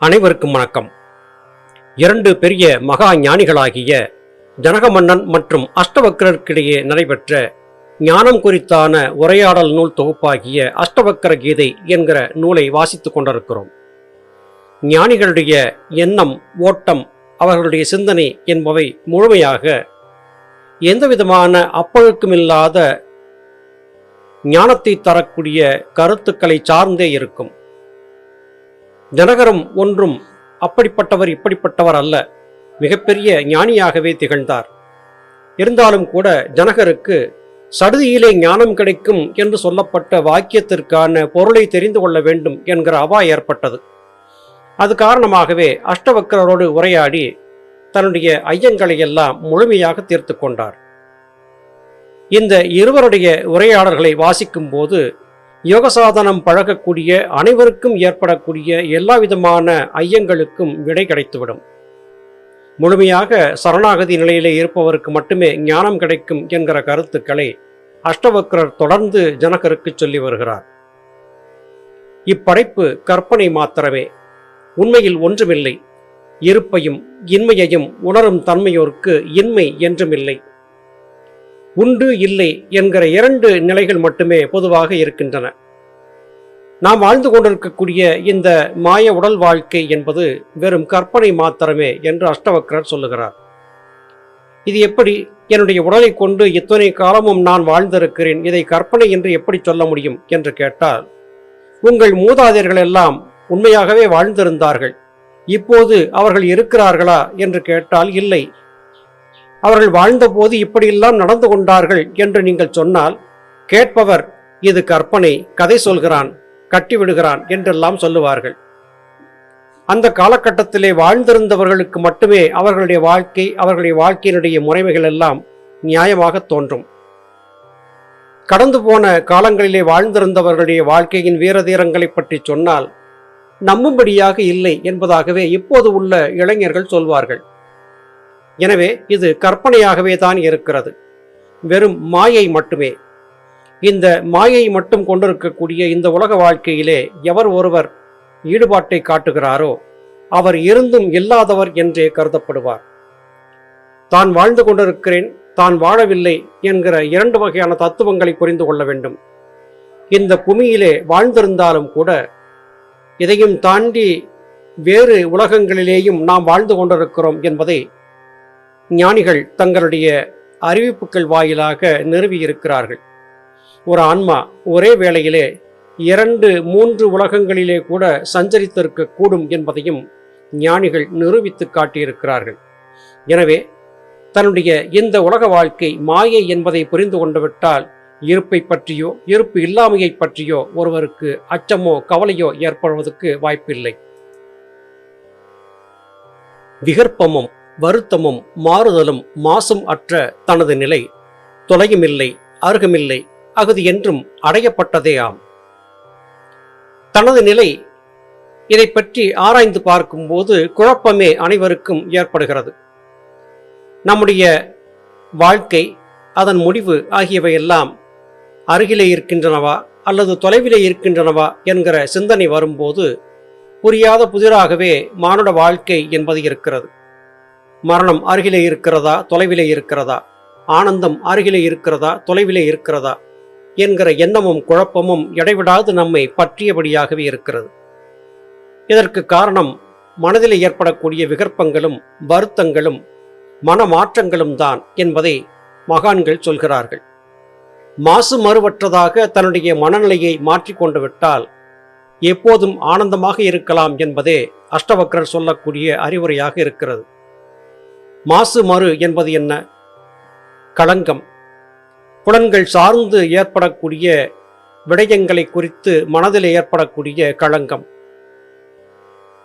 அனைவருக்கும் வணக்கம். இரண்டு பெரிய மகா ஞானிகளாகிய ஜனக மன்னன் மற்றும் அஷ்டவக்கரருக்கிடையே நடைபெற்ற ஞானம் குறித்தான உரையாடல் நூல் தொகுப்பாகிய அஷ்டவக்கர கீதை என்கிற நூலை வாசித்து கொண்டிருக்கிறோம். ஞானிகளுடைய எண்ணம் ஓட்டம் அவர்களுடைய சிந்தனை என்பவை முழுமையாக எந்தவிதமான அப்பழுக்குமில்லாத ஞானத்தை தரக்கூடிய கருத்துக்களை சார்ந்தே இருக்கும். ஜனகரும் ஒன்றும் அப்படிப்பட்டவர் இப்படிப்பட்டவர் அல்ல. மிகப்பெரிய ஞானியாகவே திகழ்ந்தார். இருந்தாலும் கூட ஜனகருக்கு சடுதியிலே ஞானம் கிடைக்கும் என்று சொல்லப்பட்ட வாக்கியத்திற்கான பொருளை தெரிந்து கொள்ள வேண்டும் என்கிற அவா ஏற்பட்டது. அது காரணமாகவே அஷ்டவக்கரோடு உரையாடி தன்னுடைய ஐயங்களை எல்லாம் முழுமையாக தீர்த்து கொண்டார். இந்த இருவருடைய உரையாடல்களை வாசிக்கும் போது யோகசாதனம் பழகக்கூடிய அனைவருக்கும் ஏற்படக்கூடிய எல்லா விதமான ஐயங்களுக்கும் விடை கிடைத்துவிடும். முழுமையாக சரணாகதி நிலையிலே இருப்பவருக்கு மட்டுமே ஞானம் கிடைக்கும் என்கிற கருத்துக்களை அஷ்டவக்ரர் தொடர்ந்து ஜனகருக்கு சொல்லி வருகிறார். இப்படைப்பு கற்பனை மாத்திரமே. உண்மையில் ஒன்றுமில்லை. இருப்பையும் இன்மையையும் உணரும் தன்மையோருக்கு இன்மை என்றுமில்லை. உண்டு இல்லை என்கிற இரண்டு நிலைகள் மட்டுமே பொதுவாக இருக்கின்றன. நாம் வாழ்ந்து கொண்டிருக்கக்கூடிய இந்த மாய உடல் வாழ்க்கை என்பது வெறும் கற்பனை மாத்திரமே என்று அஷ்டவக்ரர் சொல்லுகிறார். இது எப்படி என்னுடைய உடலை கொண்டு இத்தனை காலமும் நான் வாழ்ந்திருக்கிறேன் இதை கற்பனை என்று எப்படி சொல்ல முடியும் என்று கேட்டால் உங்கள் மூதாதையர்கள் எல்லாம் உண்மையாகவே வாழ்ந்திருந்தார்கள் இப்போது அவர்கள் இருக்கிறார்களா என்று கேட்டால் இல்லை அவர்கள் வாழ்ந்தபோது இப்படியெல்லாம் நடந்து கொண்டார்கள் என்று நீங்கள் சொன்னால் கேட்பவர் இது கற்பனை கதை சொல்கிறான் கட்டிவிடுகிறான் என்றெல்லாம் சொல்லுவார்கள். அந்த காலகட்டத்திலே வாழ்ந்திருந்தவர்களுக்கு மட்டுமே அவர்களுடைய வாழ்க்கை அவர்களுடைய வாழ்க்கையினுடைய முறைமைகள் எல்லாம் நியாயமாக தோன்றும். கடந்து போன காலங்களிலே வாழ்ந்திருந்தவர்களுடைய வாழ்க்கையின் வீரதீரங்களை பற்றி சொன்னால் நம்பும்படியாக இல்லை என்பதாகவே இப்போது உள்ள இளைஞர்கள் சொல்வார்கள். எனவே இது கற்பனையாகவே தான் இருக்கிறது. வெறும் மாயை மட்டுமே. இந்த மாயை மட்டும் கொண்டிருக்கக்கூடிய இந்த உலக வாழ்க்கையிலே எவர் ஒருவர் ஈடுபாட்டை காட்டுகிறாரோ அவர் இருந்தும் இல்லாதவர் என்றே கருதப்படுவார். தான் வாழ்ந்து கொண்டிருக்கிறேன் தான் வாழவில்லை என்கிற இரண்டு வகையான தத்துவங்களை புரிந்து கொள்ள வேண்டும். இந்த பூமியிலே வாழ்ந்திருந்தாலும் கூட இதையும் தாண்டி வேறு உலகங்களிலேயும் நாம் வாழ்ந்து கொண்டிருக்கிறோம் என்பதை ஞானிகள் தங்களுடைய அறிவிப்புகள் வாயிலாக நிறுவியிருக்கிறார்கள். ஒரு ஆன்மா ஒரே வேளையிலே இரண்டு மூன்று உலகங்களிலே கூட சஞ்சரித்திருக்க கூடும் என்பதையும் ஞானிகள் நிரூபித்து காட்டியிருக்கிறார்கள். எனவே தன்னுடைய இந்த உலக வாழ்க்கை மாயை என்பதை புரிந்து கொண்டுவிட்டால் இருப்பை பற்றியோ இருப்பு இல்லாமையை பற்றியோ ஒருவருக்கு அச்சமோ கவலையோ ஏற்படுவதற்கு வாய்ப்பில்லை. விகற்பமும் வருத்தமும் மாறுதலும் மாசும் அற்ற தனது நிலை. தொலையுமில்லை அருகமில்லை அகுதி என்றும் அடையப்பட்டதே ஆம். தனது நிலை இதை பற்றி ஆராய்ந்து பார்க்கும்போது குழப்பமே அனைவருக்கும் ஏற்படுகிறது. நம்முடைய வாழ்க்கை அதன் முடிவு ஆகியவையெல்லாம் அருகிலே இருக்கின்றனவா அல்லது தொலைவிலே இருக்கின்றனவா என்கிற சிந்தனை வரும்போது புரியாத புதிராகவே மானுட வாழ்க்கை என்பது இருக்கிறது. மரணம் அருகிலே இருக்கிறதா? தொலைவிலே இருக்கிறதா? ஆனந்தம் அருகிலே இருக்கிறதா? தொலைவிலே இருக்கிறதா? என்கிற எண்ணமும் குழப்பமும் இடைவிடாது நம்மை பற்றியபடியாகவே இருக்கிறது. இதற்கு காரணம் மனதில் ஏற்படக்கூடிய விகற்பங்களும் வருத்தங்களும் மன மாற்றங்களும் தான் என்பதை மகான்கள் சொல்கிறார்கள். மாசு மறுவற்றதாக தன்னுடைய மனநிலையை மாற்றிக்கொண்டு விட்டால் எப்போதும் ஆனந்தமாக இருக்கலாம் என்பதே அஷ்டவக்ரர் சொல்லக்கூடிய அறிவுரையாக இருக்கிறது. மாசு மறு என்பது என்ன? களங்கம். புலன்கள் சார்ந்து ஏற்படக்கூடிய விடயங்களை குறித்து மனதில் ஏற்படக்கூடிய களங்கம்.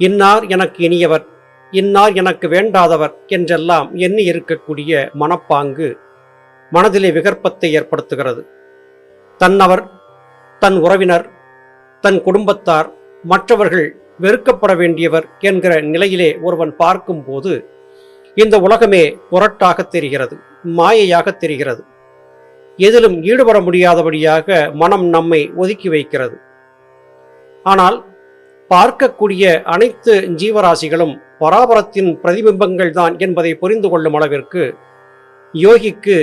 இன்னார் எனக்கு இனியவர் இன்னார் எனக்கு வேண்டாதவர் என்றெல்லாம் எண்ணி இருக்கக்கூடிய மனப்பாங்கு மனதிலே விகற்பத்தை ஏற்படுத்துகிறது. தன்னவர் தன் உறவினர் தன் குடும்பத்தார் மற்றவர்கள் வெறுக்கப்பட வேண்டியவர் என்கிற நிலையிலே ஒருவன் பார்க்கும்போது இந்த உலகமே புரட்டாக தெரிகிறது மாயையாக தெரிகிறது. எதிலும் ஈடுபட முடியாதபடியாக மனம் நம்மை ஒதுக்கி வைக்கிறது. ஆனால் பார்க்கக்கூடிய அனைத்து ஜீவராசிகளும் பராபரத்தின் பிரதிபிம்பங்கள் தான் என்பதை புரிந்து கொள்ளும் அளவிற்கு யோகிக்கு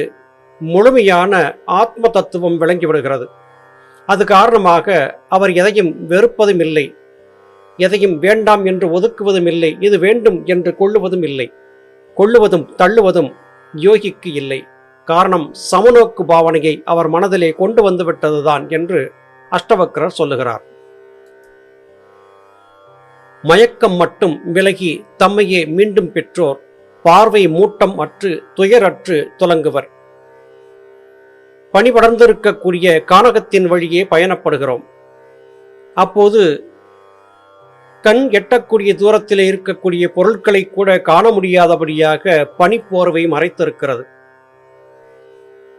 முழுமையான ஆத்ம தத்துவம் விளங்கிவிடுகிறது அது காரணமாக அவர் எதையும் வெறுப்பதும் இல்லை எதையும் வேண்டாம் என்று ஒதுக்குவதும் இல்லை இது வேண்டும் என்று கொள்ளுவதும் இல்லை கொள்ளுவதும் தள்ளுவதும் யோகிக்கு இல்லை. காரணம் சமநோக்கு பாவனையை அவர் மனதிலே கொண்டு வந்துவிட்டதுதான் என்று அஷ்டவக்ரர் சொல்லுகிறார். மயக்கம் மட்டும் விலகி தம்மையே மீண்டும் பெற்றோர் பார்வை மூட்டம் அற்று துயரற்று துலங்குவர். பணிபடர்ந்திருக்கக்கூடிய கானகத்தின் வழியே பயணப்படுகிறோம். அப்போது கண் எட்டக்கூடிய தூரத்தில் இருக்கக்கூடிய பொருட்களை கூட காண முடியாதபடியாக பனிப்போர்வை மறைத்திருக்கிறது.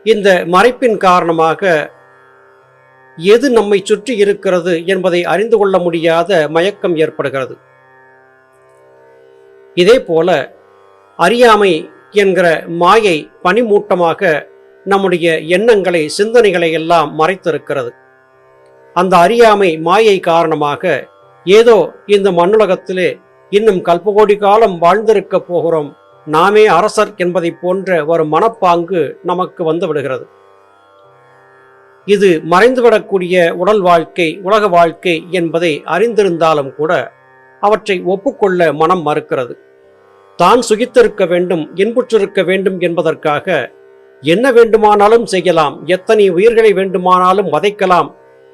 இந்த மறைப்பின் காரணமாக எது நம்மை சுற்றி இருக்கிறது என்பதை அறிந்து கொள்ள முடியாத மயக்கம் ஏற்படுகிறது. இதே போல அறியாமை என்கிற மாயை பனிமூட்டமாக நம்முடைய எண்ணங்களை சிந்தனைகளை எல்லாம் மறைத்திருக்கிறது. அந்த அறியாமை மாயை காரணமாக ஏதோ இந்த மண்ணுலகத்திலே இன்னும் கல்பகோடி காலம் வாழ்ந்திருக்க போகிறோம். நாமே அரசர் என்பதை போன்ற ஒரு மனப்பாங்கு நமக்கு வந்து விடுகிறது இது மறைந்துவிடக்கூடிய உடல் வாழ்க்கை உலக வாழ்க்கை என்பதை அறிந்திருந்தாலும் கூட அவற்றை ஒப்புக்கொள்ள மனம் மறுக்கிறது. தான் சுகித்திருக்க வேண்டும் இன்புற்றிருக்க வேண்டும் என்பதற்காக என்ன வேண்டுமானாலும் செய்யலாம் எத்தனை உயிர்களை வேண்டுமானாலும் வதைக்கலாம்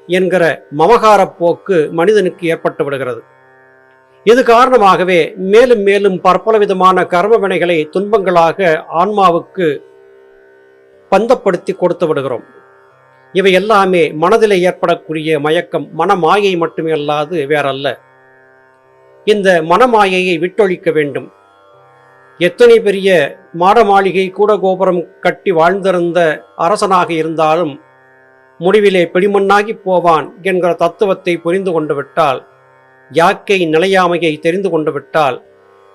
என்கிற மமகார போக்கு மனிதனுக்கு ஏற்பட்டு விடுகிறது. இது காரணமாகவே மேலும் மேலும் பற்பல விதமான கர்ம வினைகளை துன்பங்களாக ஆன்மாவுக்கு பந்தப்படுத்தி கொடுத்து விடுகிறோம். இவை எல்லாமே மனதில் ஏற்படக்கூடிய மயக்கம் மனமாயை மட்டுமே அல்லாது வேறல்ல. இந்த மனமாயையை விட்டொழிக்க வேண்டும். எத்தனை பெரிய மாட மாளிகை கூட கோபுரம் கட்டி வாழ்ந்திருந்த அரசனாக இருந்தாலும் முடிவிலே பிடிமண்ணாகி போவான் என்கிற தத்துவத்தை புரிந்து கொண்டு விட்டால் யாக்கை நிலையாமையை தெரிந்து கொண்டு விட்டால்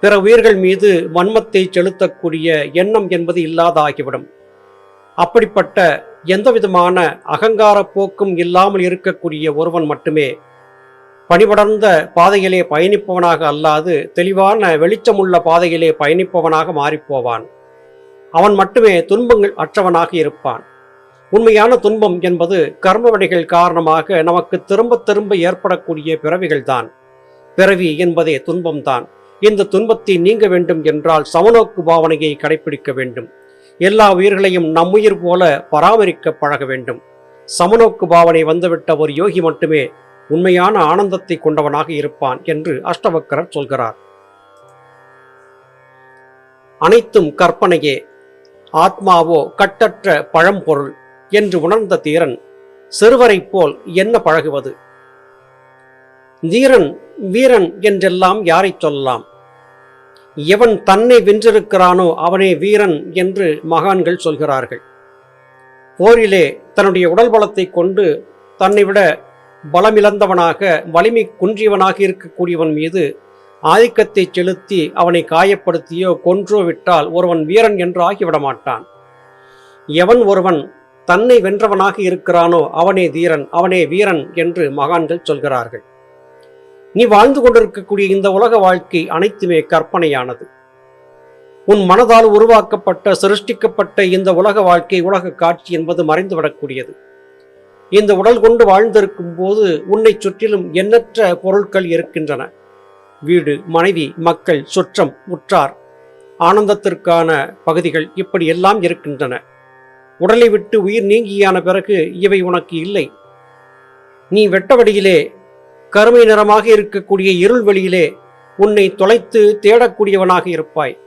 பிற உயிர்கள் மீது வன்மத்தை செலுத்தக்கூடிய எண்ணம் என்பது இல்லாதாகிவிடும். அப்படிப்பட்ட எந்தவிதமான அகங்கார போக்கும் இல்லாமல் இருக்கக்கூடிய ஒருவன் மட்டுமே பணிபடர்ந்த பாதையிலே பயணிப்பவனாக அல்லாது தெளிவான வெளிச்சமுள்ள பாதையிலே பயணிப்பவனாக மாறிப்போவான். அவன் மட்டுமே துன்பங்கள் அற்றவனாக இருப்பான். உண்மையான துன்பம் என்பது கர்ம காரணமாக நமக்கு திரும்ப திரும்ப ஏற்படக்கூடிய பிறவிகள்தான் பிறவி என்பதே துன்பம்தான் இந்த துன்பத்தை நீங்க வேண்டும் என்றால் சமநோக்கு பாவனையை கடைபிடிக்க வேண்டும். எல்லா உயிர்களையும் நம்முயிர் போல பராமரிக்க பழக வேண்டும். சமநோக்கு பாவனை வந்துவிட்ட ஒரு யோகி மட்டுமே உண்மையான ஆனந்தத்தை கொண்டவனாக இருப்பான் என்று அஷ்டவக்கரர் சொல்கிறார். அனைத்தும் கற்பனையே. ஆத்மாவோ கட்டற்ற பழம்பொருள். என்று உணர்ந்த தீரன் சிறுவரைப் போல் என்ன பழகுவது? தீரன் வீரன் என்றெல்லாம் யாரை சொல்லலாம்? எவன் தன்னை வென்றிருக்கிறானோ அவனே வீரன் என்று மகான்கள் சொல்கிறார்கள். போரிலே தன்னுடைய உடல் பலத்தை கொண்டு தன்னை விட பலமிழந்தவனாக வலிமை குன்றியவனாக இருக்கக்கூடியவன் மீது ஆதிக்கத்தை செலுத்தி அவனை காயப்படுத்தியோ கொன்றோ விட்டால் ஒருவன் வீரன் என்று ஆகிவிட மாட்டான் எவன் ஒருவன் தன்னை வென்றவனாக இருக்கிறானோ அவனே தீரன் அவனே வீரன் என்று மகான்கள் சொல்கிறார்கள். நீ வாழ்ந்து கொண்டிருக்கக்கூடிய இந்த உலக வாழ்க்கை அனைத்துமே கற்பனையானது. உன் மனதால் உருவாக்கப்பட்ட சிருஷ்டிக்கப்பட்ட இந்த உலக வாழ்க்கை உலக காட்சி என்பது மறைந்துவிடக்கூடியது. இந்த உடல் கொண்டு வாழ்ந்திருக்கும் போது உன்னை சுற்றிலும் எண்ணற்ற பொருட்கள் இருக்கின்றன. வீடு மனைவி மக்கள் சுற்றம் உற்றார் ஆனந்தத்திற்கான பகுதிகள் இப்படி எல்லாம் இருக்கின்றன. உடலை விட்டு உயிர் நீங்கியான பிறகு இவை உனக்கு இல்லை. நீ வெட்டவடியிலே கருமை நிறமாக இருக்கக்கூடிய இருள் வெளியிலே உன்னை தொலைத்து தேடக்கூடியவனாக இருப்பாய்.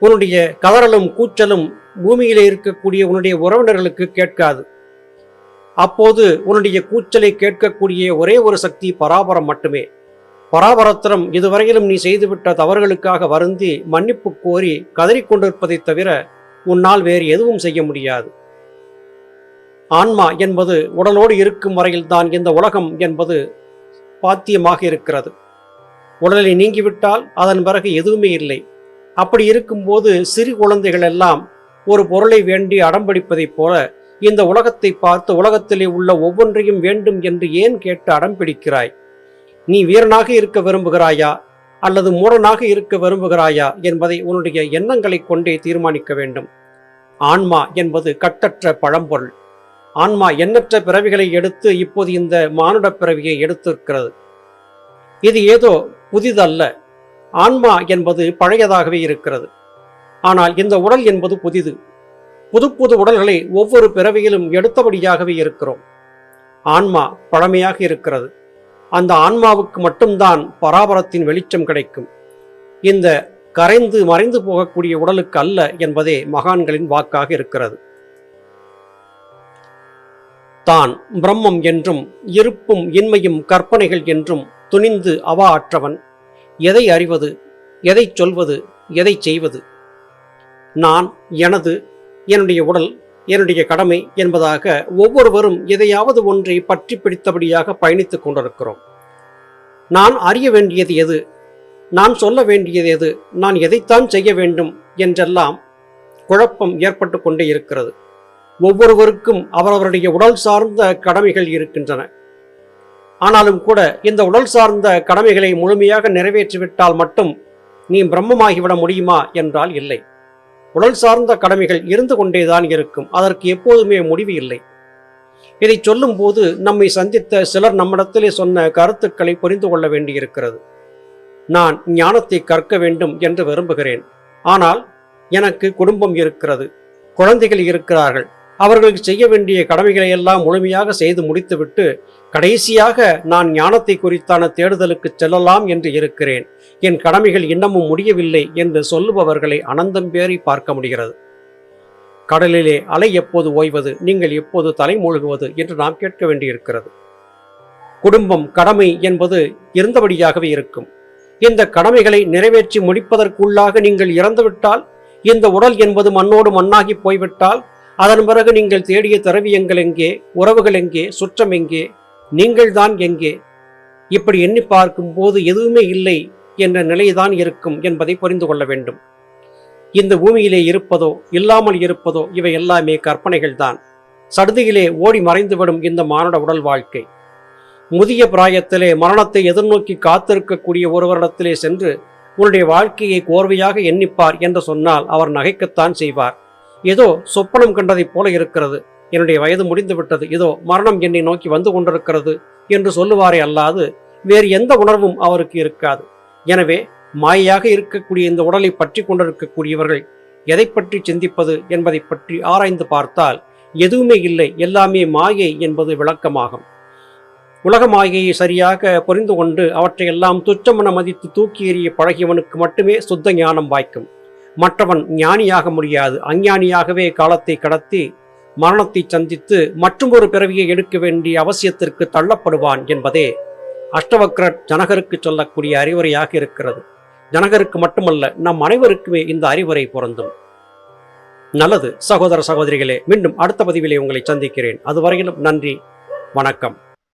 உன்னுடைய கதறலும் கூச்சலும் பூமியிலே இருக்கக்கூடிய உன்னுடைய உறவினர்களுக்கு கேட்காது. அப்போது உன்னுடைய கூச்சலை கேட்கக்கூடிய ஒரே ஒரு சக்தி பராபரம் மட்டுமே. பராபரத்திரம் இதுவரையிலும் நீ செய்துவிட்ட தவறுகளுக்காக வருந்தி மன்னிப்பு கோரி கதறிக்கொண்டிருப்பதைத் தவிர உன்னால் வேறு எதுவும் செய்ய முடியாது. ஆன்மா என்பது உடலோடு இருக்கும் வரையில்தான் இந்த உலகம் என்பது பாத்தியமாக இருக்கிறது. உடலை நீங்கிவிட்டால் அதன் பிறகு எதுவுமே இல்லை. அப்படி இருக்கும்போது சிறு குழந்தைகள் எல்லாம் ஒரு பொருளை வேண்டி அடம்பிடிப்பதைப் போல இந்த உலகத்தை பார்த்து உலகத்திலே உள்ள ஒவ்வொன்றையும் வேண்டும் என்று ஏன் கேட்டு அடம்பிடிக்கிறாய்? நீ வீரனாக இருக்க விரும்புகிறாயா? அல்லது மூடனாக இருக்க விரும்புகிறாயா என்பதை உன்னுடைய எண்ணங்களை கொண்டே தீர்மானிக்க வேண்டும். ஆன்மா என்பது கட்டற்ற பழம்பொருள். ஆன்மா எண்ணற்ற பிறவிகளை எடுத்து இப்போது இந்த மானுட பிறவியை எடுத்திருக்கிறது. இது ஏதோ புதிதல்ல. ஆன்மா என்பது பழையதாகவே இருக்கிறது. ஆனால் இந்த உடல் என்பது புதிது. புது புது உடல்களை ஒவ்வொரு பிறவியிலும் எடுத்தபடியாகவே இருக்கிறோம். ஆன்மா பழமையாக இருக்கிறது. அந்த ஆன்மாவுக்கு மட்டும்தான் பராபரத்தின் வெளிச்சம் கிடைக்கும். இந்த கரைந்து மறைந்து போகக்கூடிய உடலுக்கு அல்ல என்பதே மகான்களின் வாக்காக இருக்கிறது. தான் பிரம்மம் என்றும் இருப்பும் இன்மையும் கற்பனைகள் என்றும் துணிந்து அவா அற்றவன். எதை அறிவது எதை சொல்வது எதை செய்வது? நான் எனது என்னுடைய உடல் என்னுடைய கடமை என்பதாக ஒவ்வொருவரும் எதையாவது ஒன்றை பற்றி பிடித்தபடியாக பயணித்துக் கொண்டிருக்கிறோம். நான் அறிய வேண்டியது எது? நான் சொல்ல வேண்டியது எது? நான் எதைத்தான் செய்ய வேண்டும்? என்றெல்லாம் குழப்பம் ஏற்பட்டு கொண்டே இருக்கிறது. ஒவ்வொருவருக்கும் அவரவருடைய உடல் சார்ந்த கடமைகள் இருக்கின்றன. ஆனாலும் கூட இந்த உடல் சார்ந்த கடமைகளை முழுமையாக நிறைவேற்றிவிட்டால் மட்டும் நீ பிரம்மமாகிவிட முடியுமா? என்றால் இல்லை. உடல் சார்ந்த கடமைகள் இருந்து கொண்டேதான் இருக்கும். அதற்கு எப்போதுமே முடிவு இல்லை. இதை சொல்லும்போது நம்மை சந்தித்த சிலர் நம்மிடத்திலே சொன்ன கருத்துக்களை புரிந்து கொள்ள வேண்டியிருக்கிறது. நான் ஞானத்தை கற்க வேண்டும் என்று விரும்புகிறேன். ஆனால் எனக்கு குடும்பம் இருக்கிறது. குழந்தைகள் இருக்கிறார்கள். அவர்களுக்கு செய்ய வேண்டிய கடமைகளை எல்லாம் முழுமையாக செய்து முடித்துவிட்டு கடைசியாக நான் ஞானத்தை குறித்தான தேடுதலுக்கு செல்லலாம் என்று இருக்கிறேன். என் கடமைகள் இன்னமும் முடியவில்லை என்று சொல்லுபவர்களை அனந்தம் பேறி பார்க்க முடிகிறது. கடலிலே அலை எப்போது ஓய்வது நீங்கள் எப்போது தலைமூழ்குவது என்று நாம் கேட்க வேண்டியிருக்கிறது. குடும்பம் கடமை என்பது இருந்தபடியாகவே இருக்கும். இந்த கடமைகளை நிறைவேற்றி முடிப்பதற்குள்ளாக நீங்கள் இறந்துவிட்டால் இந்த உடல் என்பது மண்ணோடு மண்ணாகி போய்விட்டால் அதன் பிறகு நீங்கள் தேடிய திரவியங்கள் எங்கே உறவுகள் எங்கே சுற்றம் எங்கே நீங்கள்தான் எங்கே? இப்படி எண்ணி பார்க்கும் போது எதுவுமே இல்லை என்ற நிலைதான் இருக்கும் என்பதை புரிந்து கொள்ள வேண்டும். இந்த பூமியிலே இருப்பதோ இல்லாமல் இருப்பதோ இவை எல்லாமே கற்பனைகள் தான் சடுதியிலே ஓடி மறைந்துவிடும் இந்த மானுட உடல் வாழ்க்கை. முதிய பிராயத்திலே மரணத்தை எதிர்நோக்கி காத்திருக்கக்கூடிய ஒருவரிடத்திலே சென்று உன்னுடைய வாழ்க்கையை கோர்வையாக எண்ணிப்பார் என்று சொன்னால் அவர் நகைக்கத்தான் செய்வார். ஏதோ சொப்பனம் கண்டதைப் போல இருக்கிறது. என்னுடைய வயது முடிந்துவிட்டது. இதோ மரணம் என்னை நோக்கி வந்து கொண்டிருக்கிறது என்று சொல்லுவாரே அல்லாது வேறு எந்த உணர்வும் அவருக்கு இருக்காது. எனவே மாயையாக இருக்கக்கூடிய இந்த உடலை பற்றி கொண்டிருக்கக்கூடியவர்கள் எதை பற்றி சிந்திப்பது என்பதை பற்றி ஆராய்ந்து பார்த்தால் எதுவுமே இல்லை. எல்லாமே மாயை என்பது விளக்கமாகும். உலக மாயையை சரியாக புரிந்து கொண்டு அவற்றையெல்லாம் துச்சமென மதித்து தூக்கி எறிய பழகியவனுக்கு மட்டுமே சுத்த ஞானம் வாய்க்கும். மற்றவன் ஞானியாக முடியாது. அஞ்ஞானியாகவே காலத்தை கடத்தி மரணத்தை சந்தித்து மற்றும் ஒரு பிறவியை எடுக்க வேண்டிய அவசியத்திற்கு தள்ளப்படுவான் என்பதே அஷ்டவக்ர ஜனகருக்கு சொல்லக்கூடிய அறிவுரையாக இருக்கிறது. ஜனகருக்கு மட்டுமல்ல நம் அனைவருக்குமே இந்த அறிவுரை பொருந்தும். நல்லது சகோதர சகோதரிகளே மீண்டும் அடுத்த பதிவிலே உங்களை சந்திக்கிறேன். அதுவரையிலும் நன்றி வணக்கம்.